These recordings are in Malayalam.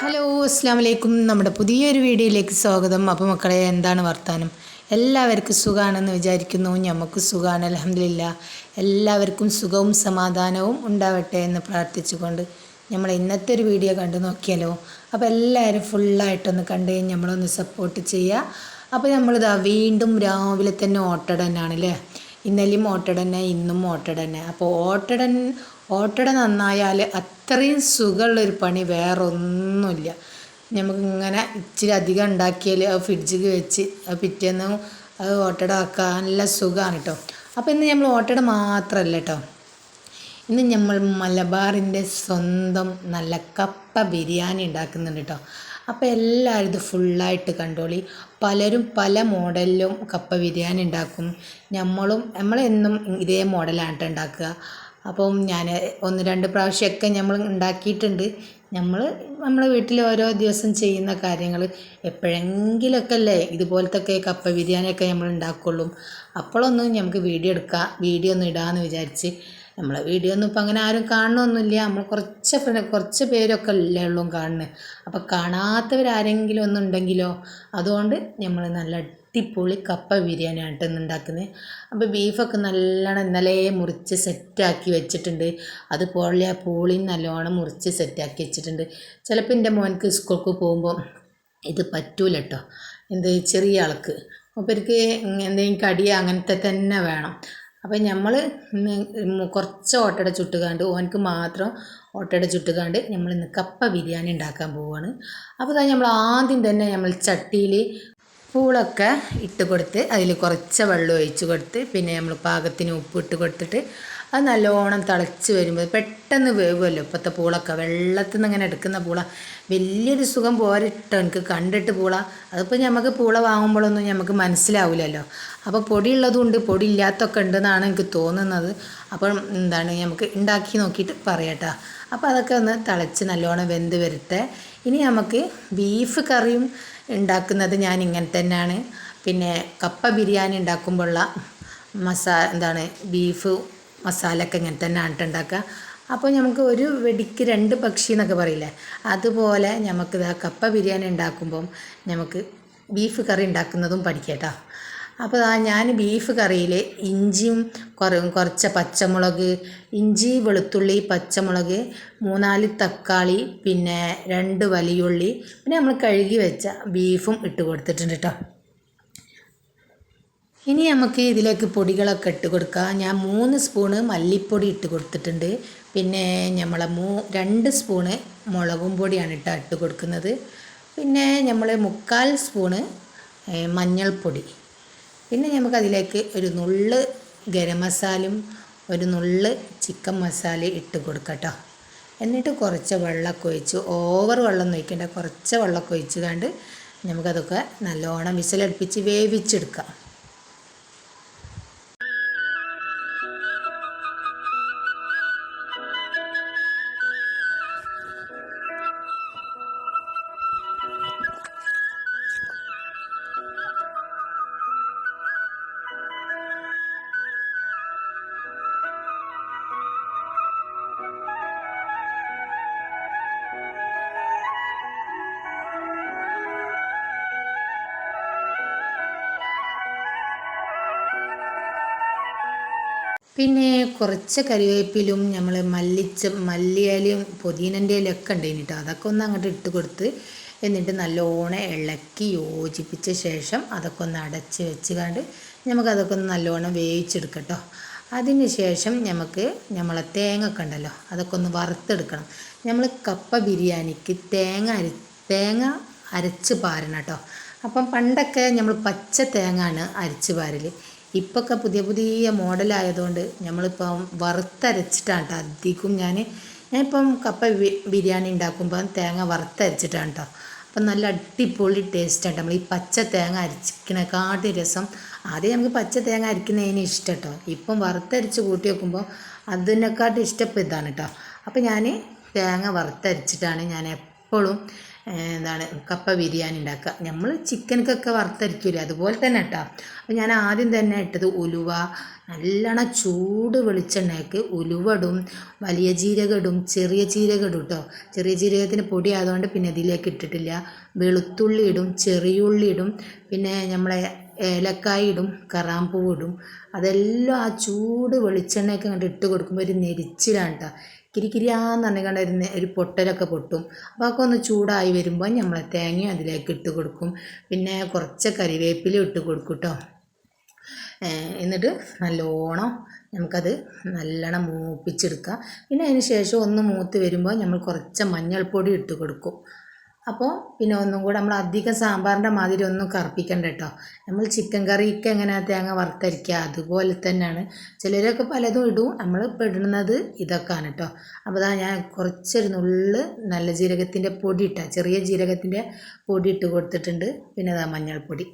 ഹലോ അസ്സാം വലൈക്കും നമ്മുടെ പുതിയൊരു വീഡിയോയിലേക്ക് സ്വാഗതം. അപ്പോൾ മക്കളെ എന്താണ് വർത്താനം? എല്ലാവർക്കും സുഖമാണെന്ന് വിചാരിക്കുന്നു. ഞമ്മക്ക് സുഖമാണ് അലഹമില്ല എല്ലാവർക്കും സുഖവും സമാധാനവും ഉണ്ടാവട്ടെ എന്ന് പ്രാർത്ഥിച്ചുകൊണ്ട് നമ്മൾ ഇന്നത്തെ ഒരു വീഡിയോ കണ്ടു നോക്കിയാലോ? അപ്പോൾ എല്ലാവരും ഫുള്ളായിട്ടൊന്ന് കണ്ടു കഴിഞ്ഞ് നമ്മളൊന്ന് സപ്പോർട്ട് ചെയ്യുക അപ്പോൾ നമ്മളിതാ വീണ്ടും രാവിലെ തന്നെ ഓട്ടടനാണ് അല്ലേ ഇന്നലെയും ഓട്ടടന്നെ ഇന്നും ഓട്ടടന്നെ അപ്പോൾ ഓട്ടടൻ ഓട്ടട നന്നായാൽ അത്രയും സുഖമുള്ളൊരു പണി വേറെ ഒന്നുമില്ല നമുക്കിങ്ങനെ ഇച്ചിരി അധികം ഉണ്ടാക്കിയാൽ അത് ഫ്രിഡ്ജിൽ വെച്ച് പിറ്റേന്ന് അത് ഓട്ടട ആക്കാൻ നല്ല സുഖമാണ് കേട്ടോ അപ്പോൾ ഇന്ന് നമ്മൾ ഓട്ടട മാത്രമല്ല കേട്ടോ ഇന്ന് നമ്മൾ മലബാറിന്റെ സ്വന്തം നല്ല കപ്പ ബിരിയാണി ഉണ്ടാക്കുന്നുണ്ട് കേട്ടോ അപ്പോൾ എല്ലാവരും ഇത് ഫുള്ളായിട്ട് കണ്ടോളി. പലരും പല മോഡലിലും കപ്പ ബിരിയാണി ഉണ്ടാക്കും. നമ്മളും നമ്മളെന്നും ഇതേ മോഡലാണ് ഉണ്ടാക്കുക. അപ്പം ഞാൻ ഒന്ന് രണ്ട് പ്രാവശ്യമൊക്കെ നമ്മൾ ഉണ്ടാക്കിയിട്ടുണ്ട്. നമ്മൾ നമ്മളെ വീട്ടിൽ ഓരോ ദിവസം ചെയ്യുന്ന കാര്യങ്ങൾ എപ്പോഴെങ്കിലൊക്കെ അല്ലേ ഇതുപോലത്തെ ഒക്കെ കപ്പ ബിരിയാണിയൊക്കെ നമ്മൾ ഉണ്ടാക്കുള്ളൂ. അപ്പോഴൊന്നും നമുക്ക് വീഡിയോ എടുക്കാം. വീഡിയോ ഒന്നും ഇടാമെന്ന് വിചാരിച്ച് നമ്മളെ വീഡിയോ ഒന്നും ഇപ്പം അങ്ങനെ ആരും കാണണമൊന്നുമില്ല നമ്മൾ കുറച്ച് കുറച്ച് പേരൊക്കെ അല്ലേ ഉള്ളൂ കാണുന്നത് അപ്പം കാണാത്തവരാരെങ്കിലും ഒന്നുണ്ടെങ്കിലോ അതുകൊണ്ട് നമ്മൾ നല്ല അടിപൊളി കപ്പ ബിരിയാണി കേട്ടോ ഇന്ന് ഉണ്ടാക്കുന്നത് അപ്പോൾ ബീഫൊക്കെ നല്ലോണം ഇന്നലെ മുറിച്ച് സെറ്റാക്കി വെച്ചിട്ടുണ്ട്. അതുപോലെ ആ പൂളി നല്ലോണം മുറിച്ച് സെറ്റാക്കി വെച്ചിട്ടുണ്ട്. ചിലപ്പോൾ എന്റെ മോനക്ക് സ്കൂൾക്ക് പോകുമ്പോൾ ഇത് പറ്റൂല കേട്ടോ എന്ത് ചെറിയ ആൾക്ക്. അപ്പോൾ എനിക്ക് എന്തെങ്കിലും കടി അങ്ങനത്തെ തന്നെ വേണം. അപ്പം നമ്മൾ കുറച്ച് ഓട്ടയുടെ ചുട്ടുകാണ്ട് ഓനക്ക് മാത്രം ഓട്ടയുടെ ചുട്ടുകാണ്ട് നമ്മൾ ഇന്ന് കപ്പ ബിരിയാണി ഉണ്ടാക്കാൻ പോവുകയാണ് അപ്പോൾ നമ്മൾ ആദ്യം തന്നെ നമ്മൾ ചട്ടിയിൽ പൂളൊക്കെ ഇട്ട് കൊടുത്ത് അതിൽ കുറച്ച് വെള്ളം ഒഴിച്ച് കൊടുത്ത് പിന്നെ നമ്മൾ പാകത്തിന് ഉപ്പ് ഇട്ട് കൊടുത്തിട്ട് അത് നല്ലോണം തിളച്ച് വരുമ്പോൾ പെട്ടെന്ന് വേവുമല്ലോ ഇപ്പോഴത്തെ പൂളൊക്കെ വെള്ളത്തിൽ നിന്ന് ഇങ്ങനെ എടുക്കുന്ന പൂള. വലിയൊരു സുഖം പോരട്ടോ എനിക്ക് കണ്ടിട്ട് പൂള. അതിപ്പോൾ നമുക്ക് പൂള വാങ്ങുമ്പോഴൊന്നും നമുക്ക് മനസ്സിലാവില്ലല്ലോ അപ്പോൾ പൊടിയുള്ളതുകൊണ്ട് പൊടി ഇല്ലാത്തൊക്കെ ഉണ്ടെന്നാണ് എനിക്ക് തോന്നുന്നത്. അപ്പം എന്താണ് നമുക്ക് ഉണ്ടാക്കി നോക്കിയിട്ട് പറയാട്ടോ. അപ്പോൾ അതൊക്കെ ഒന്ന് തിളച്ച് നല്ലോണം വെന്ത് വരട്ടെ. ഇനി നമുക്ക് ബീഫ് കറിയും ഉണ്ടാക്കുന്നത് ഞാൻ ഇങ്ങനെ തന്നെയാണ്. പിന്നെ കപ്പ ബിരിയാണി ഉണ്ടാക്കുമ്പോഴുള്ള മസാ എന്താണ് ബീഫ് മസാല ഒക്കെ ഇങ്ങനെ തന്നെ കേട്ടോ ഉണ്ടാക്കുക. അപ്പോൾ നമുക്ക് ഒരു വെടിക്ക് രണ്ട് പക്ഷി എന്നൊക്കെ പറയില്ലേ? അതുപോലെ നമുക്ക് കപ്പ ബിരിയാണി ഉണ്ടാക്കുമ്പം നമുക്ക് ബീഫ് കറി ഉണ്ടാക്കുന്നതും പഠിക്കട്ടോ അപ്പോൾ ആ ഞാൻ ബീഫ് കറിയിൽ ഇഞ്ചിയും കുറ കുറച്ച് പച്ചമുളക് ഇഞ്ചി വെളുത്തുള്ളി പച്ചമുളക് മൂന്നാൽ തക്കാളി പിന്നെ രണ്ട് വലിയുള്ളി പിന്നെ നമ്മൾ കഴുകി വെച്ച ബീഫും ഇട്ട് കൊടുത്തിട്ടുണ്ട് കേട്ടോ ഇനി നമുക്ക് ഇതിലേക്ക് പൊടികളൊക്കെ ഇട്ട് കൊടുക്കാം. ഞാൻ മൂന്ന് സ്പൂണ് മല്ലിപ്പൊടി ഇട്ട് കൊടുത്തിട്ടുണ്ട്. പിന്നെ നമ്മൾ മൂ രണ്ട് സ്പൂണ് മുളകും പൊടിയാണ് ഇട്ട് ഇട്ട് കൊടുക്കുന്നത്. പിന്നെ നമ്മൾ മുക്കാൽ സ്പൂണ് മഞ്ഞൾപ്പൊടി. പിന്നെ നമുക്കതിലേക്ക് ഒരു നുള്ള് ഗരം മസാലയും ഒരു നുള്ള് ചിക്കൻ മസാല ഇട്ട് കൊടുക്കട്ടോ. എന്നിട്ട് കുറച്ച് വെള്ളമൊക്കെ ഒഴിച്ച് ഓവർ വെള്ളം ഒഴിക്കേണ്ട കുറച്ച് വെള്ളമൊക്കെ ഒഴിച്ച് കണ്ട് നമുക്കതൊക്കെ നല്ലോണം വിസിലടുപ്പിച്ച് വേവിച്ചെടുക്കാം. പിന്നെ കുറച്ച് കറിവേപ്പിലും നമ്മൾ മല്ലിച്ച മല്ലിയാലും പുതിനന്റെ ഇലയൊക്കെ ഉണ്ടായിന് കേട്ടോ അതൊക്കെ ഒന്ന് അങ്ങോട്ട് ഇട്ട് കൊടുത്ത് എന്നിട്ട് നല്ലോണം ഇളക്കി യോജിപ്പിച്ച ശേഷം അതൊക്കെ ഒന്ന് അടച്ച് വെച്ച് കണ്ട് നമുക്കതൊക്കെ ഒന്ന് നല്ലോണം വേവിച്ചെടുക്കട്ടോ അതിന് ശേഷം നമുക്ക് നമ്മളെ തേങ്ങ ഒക്കെ ഉണ്ടല്ലോ അതൊക്കെ ഒന്ന് വറുത്തെടുക്കണം. നമ്മൾ കപ്പ ബിരിയാണിക്ക് തേങ്ങ അര തേങ്ങ അരച്ച് പാരണം കേട്ടോ അപ്പം പണ്ടൊക്കെ നമ്മൾ പച്ച തേങ്ങ ആണ് അരച്ച് പാരൽ ഇപ്പൊക്കെ പുതിയ പുതിയ മോഡലായതുകൊണ്ട് നമ്മളിപ്പം വറുത്തരച്ചിട്ടാണ് കേട്ടോ അധികം ഞാൻ ഞാനിപ്പം കപ്പ ബിരിയാണി ഉണ്ടാക്കുമ്പോൾ തേങ്ങ വറുത്തരച്ചിട്ടാണ് കേട്ടോ അപ്പം നല്ല അടിപൊളി ടേസ്റ്റാണ് നമ്മൾ ഈ പച്ച തേങ്ങ അരിച്ചിക്കണേക്കാട്ടി രസം. ആദ്യം നമുക്ക് പച്ച തേങ്ങ അരിക്കുന്നതിന് ഇഷ്ടം കേട്ടോ ഇപ്പം വറുത്തരച്ച് കൂട്ടി വെക്കുമ്പോൾ അതിനെക്കാട്ടും ഇഷ്ടം ഇതാണ് കേട്ടോ അപ്പം ഞാൻ തേങ്ങ വറുത്തരച്ചിട്ടാണ് ഞാൻ എപ്പോഴും എന്താണ് കപ്പ ബിരിയാണി ഉണ്ടാക്കുക. നമ്മൾ ചിക്കനക്കൊക്കെ വറുത്തരിക്കില്ലേ അതുപോലെ തന്നെ കേട്ടോ. അപ്പോൾ ഞാൻ ആദ്യം തന്നെ ഇട്ടത് ഉലുവ നല്ലോണം ചൂട് വെളിച്ചെണ്ണയ്ക്ക് ഉലുവടും വലിയ ജീരകം ഇടും ചെറിയ ജീരകം ഇടും കേട്ടോ. ചെറിയ ജീരകത്തിന് പൊടി ആയതുകൊണ്ട് പിന്നെ ഇതിലേക്ക് ഇട്ടിട്ടില്ല. വെളുത്തുള്ളി ഇടും ചെറിയുള്ളി ഇടും പിന്നെ നമ്മളെ ഏലക്കായ ഇടും കറാമ്പൂ ഇടും അതെല്ലാം ആ ചൂട് വെളിച്ചെണ്ണയൊക്കെ അങ്ങോട്ട് ഇട്ട് കൊടുക്കുമ്പോൾ ഒരു നെരിച്ചിലാണ് കേട്ടോ. കിരിക്കിരിയാന്ന് പറഞ്ഞുകൊണ്ട് ഒരു നെ- ഒരു പൊട്ടലൊക്കെ പൊട്ടും. അപ്പോൾ അതൊക്കെ ഒന്ന് ചൂടായി വരുമ്പോൾ നമ്മൾ തേങ്ങ അതിലേക്ക് ഇട്ട് കൊടുക്കും. പിന്നെ കുറച്ച് കരിവേപ്പില ഇട്ട് കൊടുക്കും കേട്ടോ എന്നിട്ട് നല്ലോണം നമുക്കത് നല്ലോണം മൂപ്പിച്ചെടുക്കാം. പിന്നെ അതിന് ശേഷം ഒന്ന് മൂത്ത് വരുമ്പോൾ നമ്മൾ കുറച്ച് മഞ്ഞൾപ്പൊടി ഇട്ട് കൊടുക്കും. അപ്പോൾ പിന്നെ ഒന്നും കൂടെ നമ്മൾ അധികം സാമ്പാറിന്റെ മാതിരി ഒന്നും കറുപ്പിക്കണ്ട കേട്ടോ. നമ്മൾ ചിക്കൻ കറിക്ക് എങ്ങനെ തേങ്ങ വറുത്തരിക്കുക അതുപോലെ തന്നെയാണ്. ചിലരൊക്കെ പലതും ഇടും. നമ്മൾ ഇടുന്നത് ഇതൊക്കെയാണ് കേട്ടോ. അപ്പോൾ അതാ ഞാൻ കുറച്ചൊരു നുള്ള് നല്ല ജീരകത്തിന്റെ പൊടി ഇട്ട ചെറിയ ജീരകത്തിന്റെ പൊടി ഇട്ട് കൊടുത്തിട്ടുണ്ട്. പിന്നെ അതാ മഞ്ഞൾപ്പൊടി.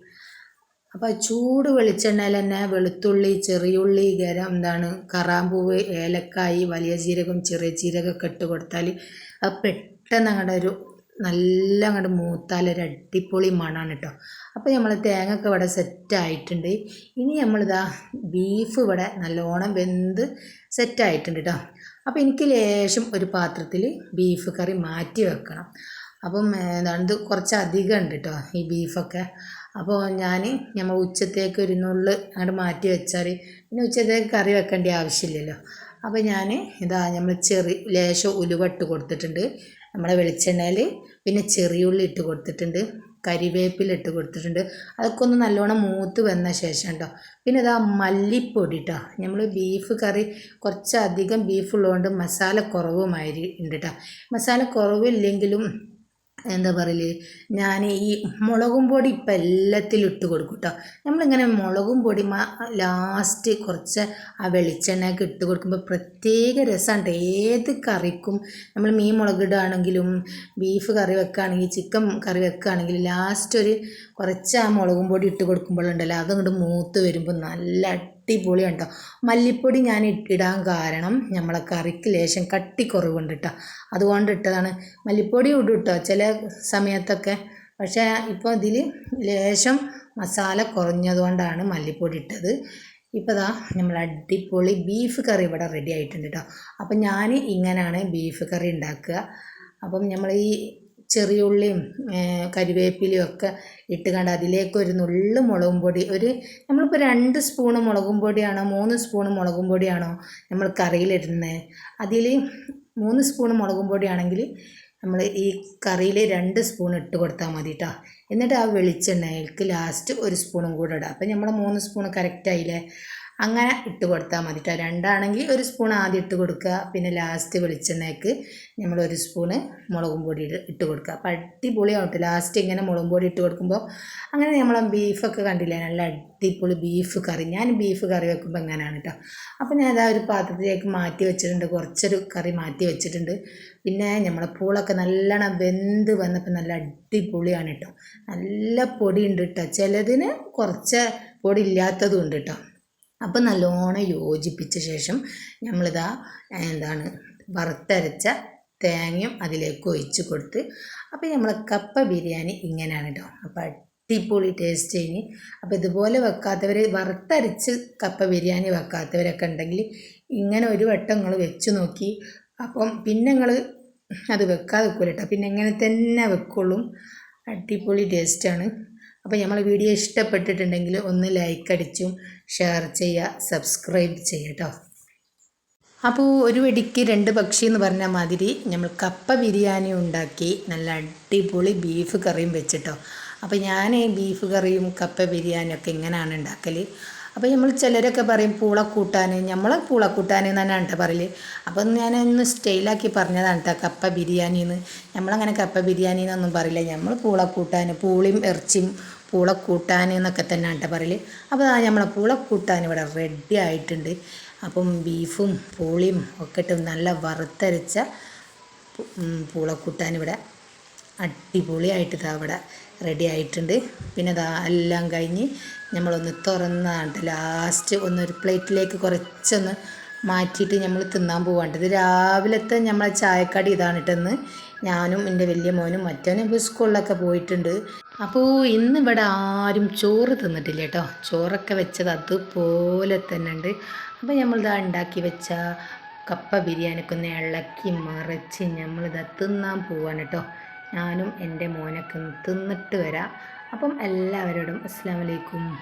അപ്പോൾ ചൂട് വെളിച്ചെണ്ണയിൽ തന്നെ വെളുത്തുള്ളി ചെറിയുള്ളി ഗരം എന്താണ് കറാമ്പൂവ് ഏലക്കായി വലിയ ജീരകം ചെറിയ ജീരകമൊക്കെ ഇട്ട് കൊടുത്താൽ അത് പെട്ടെന്ന് അങ്ങോട്ട് ഒരു നല്ല അങ്ങോട്ട് മൂത്താൽ ഒരു അടിപൊളി മണമാണ് കേട്ടോ അപ്പോൾ നമ്മൾ തേങ്ങയൊക്കെ ഇവിടെ സെറ്റായിട്ടുണ്ട്. ഇനി നമ്മളിതാ ബീഫ് ഇവിടെ നല്ലോണം വെന്ത് സെറ്റായിട്ടുണ്ട് കേട്ടോ അപ്പോൾ എനിക്ക് ലേശം ഒരു പാത്രത്തിൽ ബീഫ് കറി മാറ്റി വെക്കണം. അപ്പം എന്താണ് ഇത് കുറച്ച് അധികം ഉണ്ട് കേട്ടോ ഈ ബീഫൊക്കെ. അപ്പോൾ ഞാൻ നമ്മൾ ഉച്ചത്തേക്ക് ഒരു നുള്ള് അങ്ങോട്ട് മാറ്റി വെച്ചാൽ പിന്നെ ഉച്ചത്തേക്ക് കറി വെക്കേണ്ട ആവശ്യമില്ലല്ലോ. അപ്പോൾ ഞാൻ ഇതാ നമ്മൾ ചെറിയ ലേശം ഉലുവ ഇട്ട് കൊടുത്തിട്ടുണ്ട്. നമ്മുടെ വെളിച്ചെണ്ണയിൽ പിന്നെ ചെറിയുള്ളി ഇട്ട് കൊടുത്തിട്ടുണ്ട് കരിവേപ്പില ഇട്ട് കൊടുത്തിട്ടുണ്ട്. അതൊക്കെ ഒന്ന് നല്ലോണം മൂത്ത് വന്ന ശേഷം കേട്ടോ പിന്നെ ഇതാ മല്ലിപ്പൊടി കേട്ടോ നമ്മൾ ബീഫ് കറി കുറച്ചധികം ബീഫ് ഉള്ളതുകൊണ്ട് മസാല കുറവുമായി ഉണ്ട് കേട്ടോ മസാല കുറവില്ലെങ്കിലും എന്താ പറയൽ? ഞാൻ ഈ മുളകും പൊടി ഇപ്പം എല്ലാത്തിലും ഇട്ട് കൊടുക്കും കേട്ടോ നമ്മളിങ്ങനെ മുളകും പൊടി ലാസ്റ്റ് കുറച്ച് ആ വെളിച്ചെണ്ണയൊക്കെ ഇട്ട് കൊടുക്കുമ്പോൾ പ്രത്യേക രസമാണ് ഏത് കറിക്കും നമ്മൾ മീൻ മുളകിടുകയാണെങ്കിലും ബീഫ് കറി വെക്കുകയാണെങ്കിൽ ചിക്കൻ കറി വെക്കുകയാണെങ്കിലും ലാസ്റ്റ് ഒരു കുറച്ച് ആ മുളകും പൊടി ഇട്ട് കൊടുക്കുമ്പോഴുണ്ടല്ലോ അതങ്ങോട്ട് മൂത്ത് വരുമ്പോൾ നല്ല അടിപൊളിയാണ് കേട്ടോ മല്ലിപ്പൊടി ഞാൻ ഇടാൻ കാരണം നമ്മളെ കറിക്ക് ലേശം കട്ടി കുറവുണ്ട് കേട്ടോ അതുകൊണ്ട് ഇട്ടതാണ്. മല്ലിപ്പൊടി ഇടും കേട്ടോ ചില സമയത്തൊക്കെ. പക്ഷേ ഇപ്പോൾ ഇതിൽ ലേശം മസാല കുറഞ്ഞതുകൊണ്ടാണ് മല്ലിപ്പൊടി ഇട്ടത്. ഇപ്പോൾ ദാ നമ്മൾ അടിപൊളി ബീഫ് കറി ഇവിടെ റെഡി ആയിട്ടുണ്ട് കേട്ടോ അപ്പം ഞാൻ ഇങ്ങനെയാണ് ബീഫ് കറി ഉണ്ടാക്കുക. അപ്പം നമ്മൾ ഈ ചെറിയുള്ളിയും കരിവേപ്പിലയും ഒക്കെ ഇട്ട് കണ്ട് അതിലേക്ക് ഒരു നുള്ളു മുളകും പൊടി ഒരു നമ്മളിപ്പോൾ രണ്ട് സ്പൂണ് മുളകും പൊടിയാണോ മൂന്ന് സ്പൂണ് മുളകും പൊടിയാണോ നമ്മൾ കറിയിലിടുന്നത് അതിൽ മൂന്ന് സ്പൂണ് മുളകും പൊടിയാണെങ്കിൽ നമ്മൾ ഈ കറിയിൽ രണ്ട് സ്പൂൺ ഇട്ട് കൊടുത്താൽ മതി കേട്ടോ എന്നിട്ട് ആ വെളിച്ചെണ്ണയിലേക്ക് ലാസ്റ്റ് ഒരു സ്പൂണും കൂടെ ഇടാം. അപ്പം നമ്മൾ മൂന്ന് സ്പൂൺ കറക്റ്റായില്ലേ അങ്ങനെ ഇട്ട് കൊടുത്താൽ മതി കേട്ടോ രണ്ടാണെങ്കിൽ ഒരു സ്പൂൺ ആദ്യം ഇട്ട് കൊടുക്കുക പിന്നെ ലാസ്റ്റ് വെളിച്ചെണ്ണയ്ക്ക് നമ്മൾ ഒരു സ്പൂണ് മുളകും പൊടി ഇട്ട് കൊടുക്കുക അപ്പം അടിപൊളിയാവട്ടെ. ലാസ്റ്റ് ഇങ്ങനെ മുളകും പൊടി ഇട്ട് കൊടുക്കുമ്പോൾ അങ്ങനെ നമ്മൾ ബീഫൊക്കെ കണ്ടില്ലേ? നല്ല അടിപൊളി ബീഫ് കറി. ഞാൻ ബീഫ് കറി വെക്കുമ്പോൾ എങ്ങനെയാണ് കേട്ടോ അപ്പോൾ ഞാൻ അതാ ഒരു പാത്രത്തിലേക്ക് മാറ്റി വെച്ചിട്ടുണ്ട്. കുറച്ചൊരു കറി മാറ്റി വെച്ചിട്ടുണ്ട്. പിന്നെ നമ്മളെ പൂളൊക്കെ നല്ലോണം വെന്ത് വന്നപ്പോൾ നല്ല അടിപൊളിയാണ് കേട്ടോ നല്ല പൊടി ഉണ്ട് കേട്ടോ ചിലതിന് കുറച്ച് പൊടി ഇല്ലാത്തതും ഉണ്ട് കേട്ടോ അപ്പം നല്ലോണം യോജിപ്പിച്ച ശേഷം നമ്മളിതാ എന്താണ് വറുത്തരച്ച തേങ്ങയും അതിലേക്ക് ഒഴിച്ച് കൊടുത്ത് അപ്പോൾ നമ്മൾ കപ്പ ബിരിയാണി ഇങ്ങനെയാണ് കേട്ടോ അപ്പോൾ അടിപൊളി ടേസ്റ്റ് ഇനി അപ്പോൾ ഇതുപോലെ വെക്കാത്തവർ വറുത്തരച്ച് കപ്പ ബിരിയാണി വെക്കാത്തവരൊക്കെ ഉണ്ടെങ്കിൽ ഇങ്ങനെ ഒരു വട്ടം നിങ്ങൾ വെച്ച് നോക്കി. അപ്പം പിന്നെ നിങ്ങൾ അത് വെക്കാതെ വെക്കൂല കേട്ടോ പിന്നെ ഇങ്ങനെ തന്നെ വെക്കുള്ളൂ. അടിപൊളി ടേസ്റ്റാണ് അപ്പോൾ നമ്മൾ വീഡിയോ ഇഷ്ടപ്പെട്ടിട്ടുണ്ടെങ്കിൽ ഒന്ന് ലൈക്ക് അടിച്ചും ഷെയർ ചെയ്യുക സബ്സ്ക്രൈബ് ചെയ്യുക കേട്ടോ അപ്പോൾ ഒരു വെടിക്ക് രണ്ട് പക്ഷി എന്ന് പറഞ്ഞ മാതിരി നമ്മൾ കപ്പ ബിരിയാണി ഉണ്ടാക്കി നല്ല അടിപൊളി ബീഫ് കറിയും വെച്ചിട്ടോ. അപ്പോൾ ഞാൻ ബീഫ് കറിയും കപ്പ ബിരിയാണിയൊക്കെ ഇങ്ങനെയാണ് ഉണ്ടാക്കൽ അപ്പോൾ നമ്മൾ ചിലരൊക്കെ പറയും പൂളക്കൂട്ടാൻ നമ്മൾ പൂളക്കൂട്ടാൻ എന്നാണ് കേട്ടോ അപ്പോൾ അപ്പം ഞാനൊന്ന് സ്റ്റൈലാക്കി പറഞ്ഞതാണ് കേട്ടോ കപ്പ ബിരിയാണി എന്ന് നമ്മളങ്ങനെ കപ്പ ബിരിയാണി എന്നൊന്നും പറയില്ല. നമ്മൾ പൂളക്കൂട്ടാൻ പൂളിയും ഇറച്ചിയും പൂളക്കൂട്ടാൻ എന്നൊക്കെ തന്നെ കേട്ടോ പറയൽ. അപ്പോൾ ആ നമ്മളെ പൂളക്കൂട്ടാൻ ഇവിടെ റെഡി ആയിട്ടുണ്ട്. അപ്പം ബീഫും പൂളിയും ഒക്കെ ഇട്ട് നല്ല വറുത്തരച്ച പൂളക്കൂട്ടാൻ ഇവിടെ അടിപൊളിയായിട്ട് ഇതാ അവിടെ റെഡി ആയിട്ടുണ്ട്. പിന്നെ ഇതാ എല്ലാം കഴിഞ്ഞ് നമ്മളൊന്ന് തുറന്നാണ്ട് ലാസ്റ്റ് ഒന്നൊരു പ്ലേറ്റിലേക്ക് കുറച്ചൊന്ന് മാറ്റിയിട്ട് നമ്മൾ തിന്നാൻ ഇത് രാവിലത്തെ നമ്മളെ ചായക്കടി ഇതാണ് ഇട്ടെന്ന് ഞാനും എന്റെ വലിയ മോനും മറ്റവനും ഇപ്പോൾ സ്കൂളിലൊക്കെ പോയിട്ടുണ്ട്. അപ്പോൾ ഇന്ന് ഇവിടെ ആരും ചോറ് തിന്നിട്ടില്ല കേട്ടോ ചോറൊക്കെ വെച്ചത് അതുപോലെ തന്നെ ഉണ്ട്. അപ്പോൾ നമ്മളിതാ ഉണ്ടാക്കി വെച്ച കപ്പ ബിരിയാണിക്കൊന്ന് ഇളക്കി മറിച്ച് നമ്മളിതാ തിന്നാൻ പോവാണ് കേട്ടോ ഞാനും എന്റെ മോനൊക്കെ തിന്നിട്ട് വരാം. അപ്പം എല്ലാവരോടും അസ്സാം വലൈക്കും